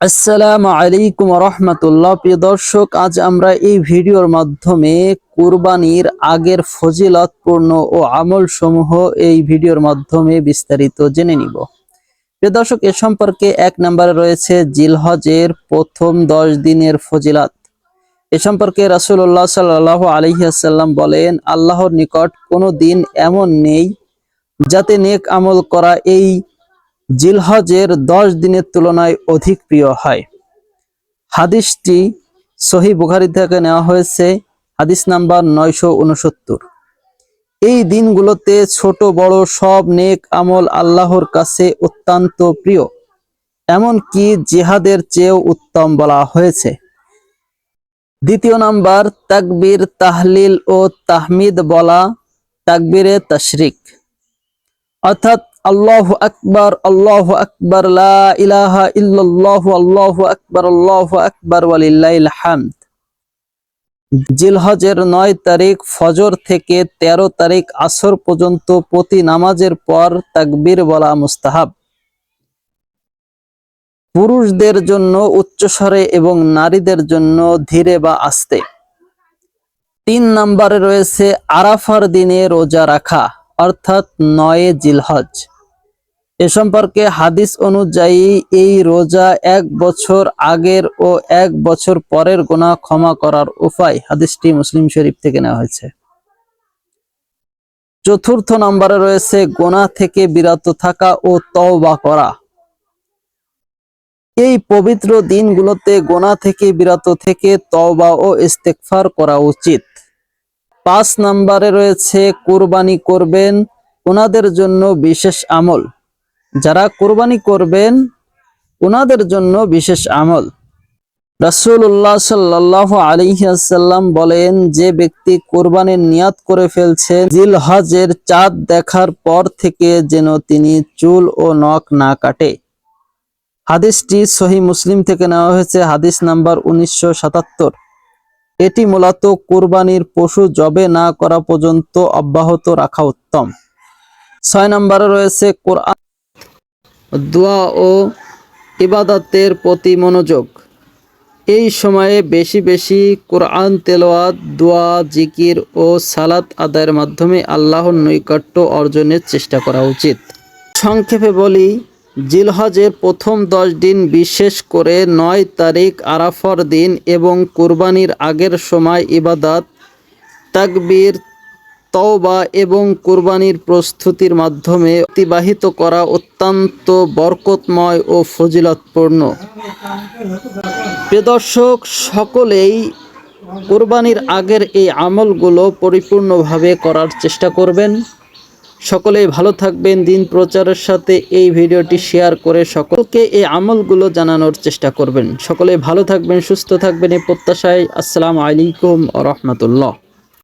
আসসালামু আলাইকুম রহমতুল্লাহ। প্রিয় দর্শক, আজ আমরা এই ভিডিওর মাধ্যমে কুরবানির আগের ফজিলতপূর্ণ ও আমল সমূহ এই ভিডিওর মাধ্যমে বিস্তারিত জেনে নিব। প্রিয় দর্শক, এ সম্পর্কে এক নম্বরে রয়েছে জিলহজের প্রথম দশ দিনের ফজিলাত। এ সম্পর্কে রাসূলুল্লাহ সাল্লাহ আলহিহাসাল্লাম বলেন, আল্লাহর নিকট কোনো দিন এমন নেই যাতে নেক আমল করা এই জিলহজের দশ দিনের তুলনায় অধিক প্রিয় হয়। হাদিসটি সহি বুখারি থেকে নেওয়া হয়েছে, হাদিস নাম্বার নয়শো উনসত্তর। এই দিনগুলোতে ছোট, বড় সব নেক আমল আল্লাহর কাছে অত্যন্ত প্রিয়। এমনকি জিহাদের চেয়েও উত্তম বলা হয়েছে। দ্বিতীয় নাম্বার, তাকবীর, তাহলিল ও তাহমিদ বলা তাকবীরে তাশরিক। অর্থাৎ আল্লাহ আকবর আল্লাহ আকবর ইলাহা আল্লাহু আকবার আল্লাহু আকবার জিলহজের নয় তারিখ ফজর থেকে ১৩ তারিখ আসর পর্যন্ত প্রতি নামাজের পর তাকবীর বলা মুস্তাহাব। পুরুষদের জন্য উচ্চস্বরে এবং নারীদের জন্য ধীরে বা আস্তে। তিন নম্বরে রয়েছে আরাফার দিনে রোজা রাখা, অর্থাৎ নয়ে জিলহজ। এ সম্পর্কে হাদিস অনুযায়ী, এই রোজা এক বছর আগের ও এক বছর পরের গোনা ক্ষমা করার উপায় হাদিসটি মুসলিম শরীফ থেকে নেওয়া হয়েছে। চতুর্থ নম্বরে রয়েছে গোনা থেকে বিরত থাকা ও তওবা করা। এই পবিত্র দিনগুলোতে গোনা থেকে বিরত থেকে তওবা ও ইস্তেকফার করা উচিত। পাঁচ নম্বরে রয়েছে, কোরবানি করবেন ওনাদের জন্য বিশেষ আমল। যারা কোরবানি করবেন ওনাদের জন্য বিশেষ আমল। রাসূলুল্লাহ সাল্লাল্লাহু আলাইহি আসাল্লাম বলেন, যে ব্যক্তি কোরবানির নিয়াত করে ফেলছে জিলহজের চাঁদ দেখার পর থেকে যেন তিনি চুল ও নখ না কাটে। হাদিসটি সহি মুসলিম থেকে নেওয়া হয়েছে, হাদিস নাম্বার উনিশশো সাতাত্তর। এটি মূলত কোরবানির পশু জবে না করা পর্যন্ত অব্যাহত রাখা উত্তম। ছয় নম্বরে রয়েছে কোরআন। দোয়া ও ইবাদতের প্রতি মনোযোগ। এই সময়ে বেশি বেশি কোরআন তেলাওয়াত, দোয়া, জিকির ও সালাত আদায়ের মাধ্যমে আল্লাহর নৈকট্য অর্জনের চেষ্টা করা উচিত। সংক্ষেপে বলি, জিলহজের প্রথম দশ দিন বিশেষ করে নয় তারিখ আরাফার দিন এবং কুরবানির আগের সময় ইবাদাত, তাকবীর তওবা এবং কুরবানির প্রস্তুতির মাধ্যমে অতিবাহিত করা অত্যন্ত বরকতময় ও ফজিলতপূর্ণ। প্রদর্শক সকলেই কুরবানির আগের এই আমলগুলো পরিপূর্ণভাবে করার চেষ্টা করবেন। সকলেই ভালো থাকবেন, দিন প্রচারের সাথে এই ভিডিওটি শেয়ার করে সকলকে এই আমলগুলো জানানোর চেষ্টা করবেন। সকলে ভালো থাকবেন, সুস্থ থাকবেন এই প্রত্যাশায়। আসসালামু আলাইকুম রহমতুল্লাহ।